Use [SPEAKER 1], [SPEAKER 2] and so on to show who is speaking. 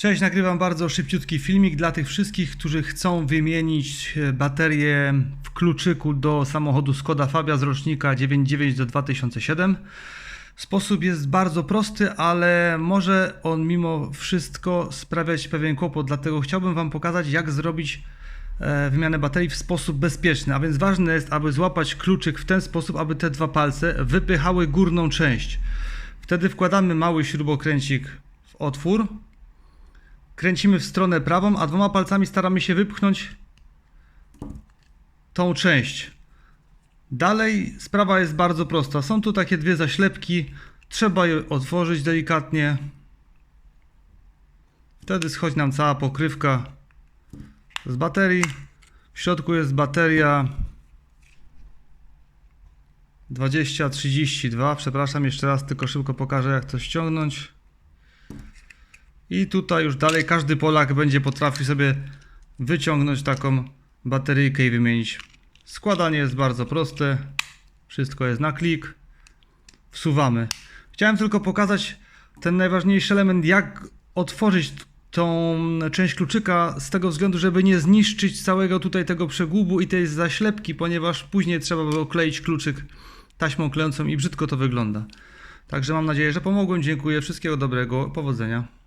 [SPEAKER 1] Cześć, nagrywam bardzo szybciutki filmik dla tych wszystkich, którzy chcą wymienić e, baterię w kluczyku do samochodu Skoda Fabia z rocznika 99 do 2007. Sposób jest bardzo prosty, ale może on mimo wszystko sprawiać pewien kłopot, dlatego chciałbym Wam pokazać, jak zrobić e, wymianę baterii w sposób bezpieczny. A więc ważne jest, aby złapać kluczyk w ten sposób, aby te dwa palce wypychały górną część. Wtedy wkładamy mały śrubokręcik w otwór, kręcimy w stronę prawą, a dwoma palcami staramy się wypchnąć tą część. Dalej sprawa jest bardzo prosta. Są tu takie dwie zaślepki. Trzeba je otworzyć delikatnie. Wtedy schodzi nam cała pokrywka z baterii. W środku jest bateria 2032. Przepraszam jeszcze raz, tylko szybko pokażę jak to ściągnąć. I tutaj już dalej każdy Polak będzie potrafił sobie wyciągnąć taką bateryjkę i wymienić. Składanie jest bardzo proste. Wszystko jest na klik. Wsuwamy. Chciałem tylko pokazać ten najważniejszy element, jak otworzyć tą część kluczyka z tego względu, żeby nie zniszczyć całego tutaj tego przegubu i tej zaślepki, ponieważ później trzeba było kleić kluczyk taśmą klejącą i brzydko to wygląda. Także mam nadzieję, że pomogłem. Dziękuję. Wszystkiego dobrego. Powodzenia.